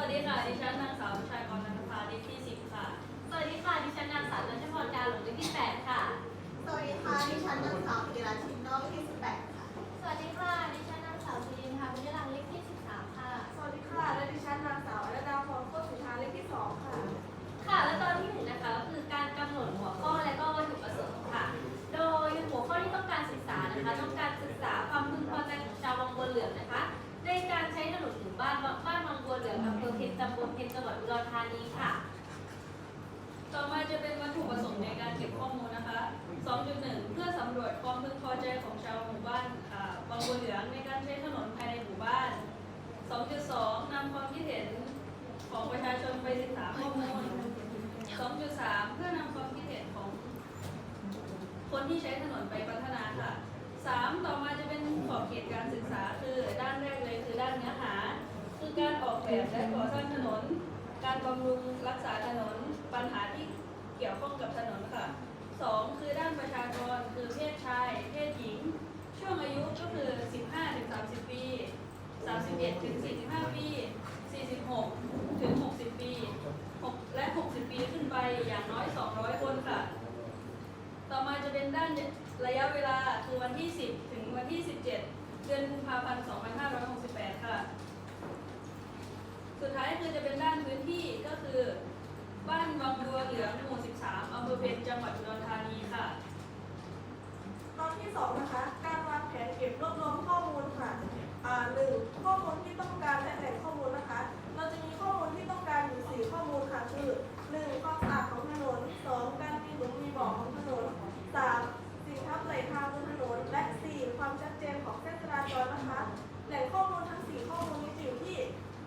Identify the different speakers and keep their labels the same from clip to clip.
Speaker 1: วั
Speaker 2: สดีค่ะ ดิฉันนางสาวชายกรนันทภาเลขที่สิบค่ะ
Speaker 1: สวัสดีค่ะ ดิฉันนางสาวนัชพรการหลงเลขที่แปดค่ะ
Speaker 3: สวัสดีค่ะ ดิฉันนางสาวธีราชินนอกที่18ค่ะ
Speaker 1: สวัสดีค่ะดิฉันนาง
Speaker 4: ตำ
Speaker 1: บลเพชรจังหวัดอุดรธานีค่ะ
Speaker 2: ต่อมาจะเป็นวัตถุประสงค์ในการเก็บข้อมูลนะคะ 2.1 เพื่อสำรวจความพึงพอใจของชาวหมู่บ้านอ่าบางบัวเหลืองในการใช้ถนนภายในหมู่บ้าน 2.2 นำความคิดเห็นของประชาชนไปศึกษาข้อมูล 2.3 เพื่อนำความคิดเห็นของคนที่ใช้ถนนไปพัฒนาค่ะ 3. ต่อมาจะเป็นขอบเขตการศึกษาคือด้านแรกเลยคือด้านเนื้อหา คือการออกแบบและก่อสร้างถนน การบำรุงรักษาถนน ปัญหาที่เกี่ยวข้องกับถนนค่ะ 2. คือด้านประชากร คือเพศชาย เพศหญิง ช่วงอายุก็คือ 15 ถึง 30 ปี 31 ถึง 45 ปี 46 ถึง 60 ปี 6 และ 60 ปีขึ้นไปอย่างน้อย 200 คนค่ะ ต่อมาจะเป็นด้านระยะเวลาคือวันที่ 10 ถึงวันที่ 17 เดือนกุมภาพันธ์ 2568 ค่ะ สุดท้ายคือจะเป็นด้านพื้นที่ก็คือบ้านวังบัวเหลืองหมู่ 13อำเภอเพ็ญจังหวัดอุดรธานีค่ะ
Speaker 4: ตอนที่สองนะคะ การวางแผนเก็บรวบรวมข้อมูลค่ะอ่าหนึ่งข้อมูลที่ต้องการและแหล่งข้อมูลนะคะ เราจะมีข้อมูลที่ต้องการอยู่สี่ข้อมูลค่ะ คือหนึ่งความสะอาดของถนนสองการมีหลุมมีบ่อของถนนสามสิ่งทับไหลทางบนถนน และสี่ความชัดเจนของเส้นจราจรนะคะ แหล่งข้อมูลทั้งสี่ข้อมูลนี้จะอยู่ที่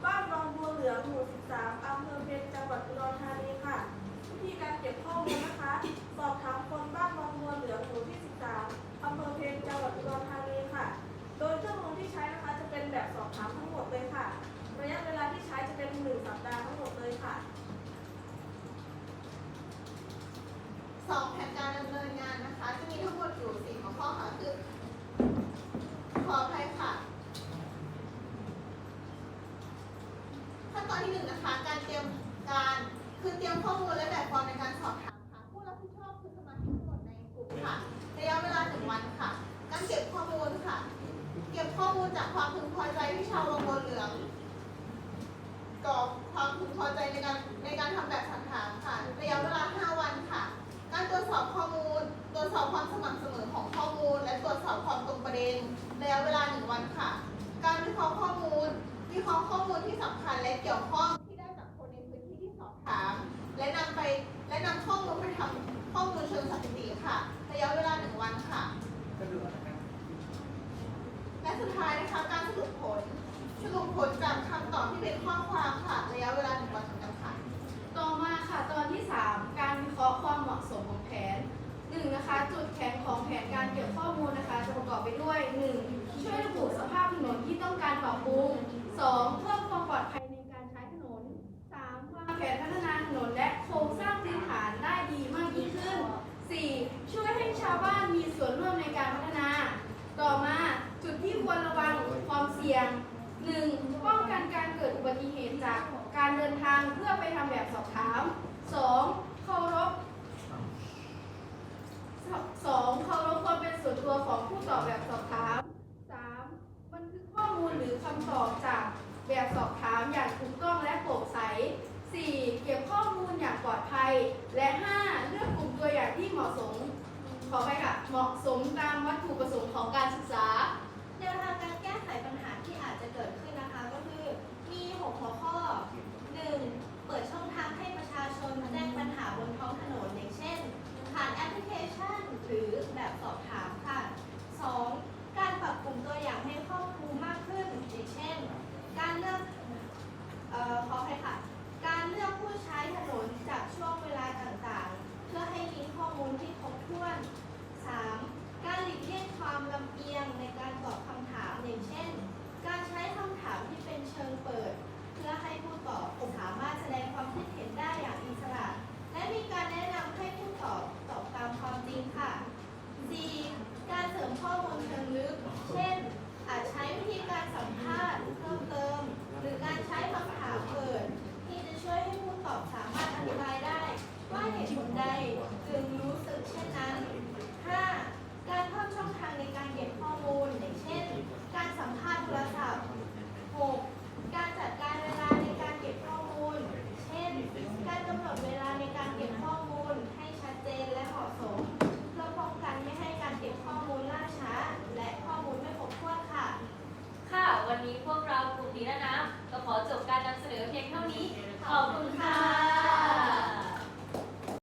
Speaker 4: บ้านวังบัวเหลืองหมู่ 13อำเภอเพชรจังหวัดอุดรธานีค่ะ วิธีการเก็บข้อมูลนะคะ สอบถามคนบ้านวังบัวเหลืองหมู่ที่ 13อำเภอเพชรจังหวัดอุดรธานีค่ะ โดยเครื่องมือที่ใช้นะคะจะเป็นแบบสอบถามทั้งหมดเลยค่ะ ระยะเวลาที่ใช้จะเป็นหนึ่งสัปดาห์ทั้งหมดเลยค่ะ
Speaker 3: สองแผนการดำเนินงานนะคะ จะมีทั้งหมดอยู่สี่หัวข้อค่ะคือขออภัยค่ะ ขั้นตอนที่หนึ่งนะคะ การเตรียมการคือเตรียมข้อมูลและแบบฟอร์มในการสอบถามค่ะผู้รับผิดชอบคือสมาชิกทั้งหมดในกลุ่มค่ะระยะเวลาหนึ่งวันค่ะ การเก็บข้อมูลค่ะ เก็บข้อมูลจากความพึงพอใจที่ชาวโรงบัวเหลืองก่อความพึงพอใจในการในการทำแบบสันถามค่ะระยะเวลา5วัน ที่สำคัญและเกี่ยวข้องที่ได้จากคนในพื้นที่ที่สอบถาม และนำไปและนำข้อมูลไปทำข้อมูลเชิงสถิติค่ะระยะเวลา1วันค่ะ และสุดท้ายนะคะการสรุปผล สรุปผลจากคำตอบที่เป็นข้อความค่ะระยะเวลาหนึ่งวันเหมือนกันค่ะ
Speaker 1: ต่อมาค่ะตอนที่ 3 การวิเคราะห์ความเหมาะสมของแผน1นะคะจุดแข็งของแผนการเก็บข้อมูลนะคะจะประกอบไปด้วย 1. ช่วยระบุสภาพถนนที่ต้องการปรับปรุง 2. เพิ่ม 3. วางแผนพัฒนาถนนและโครงสร้างพื้นฐานได้ดีมากยิ่งขึ้น 4. ช่วยให้ชาวบ้านมีส่วนร่วมในการพัฒนา ต่อมาจุดที่ควรระวังความเสี่ยง 1. ป้องกันการเกิดอุบัติเหตุจากการเดินทางเพื่อไปทำแบบสอบถาม 2. เคารพ 2. เคารพความเป็นส่วนตัวของผู้ตอบแบบสอบถาม และ 5 เลือกกลุ่มตัวอย่างที่เหมาะสม ขอไปค่ะ เหมาะสมตามวัตถุประสงค์ของการศึกษา แนวทางการแก้ไขปัญหาที่อาจจะเกิดขึ้นนะคะ ก็คือมี 6 หัวข้อ 1. เปิดช่องทางให้ คิมได้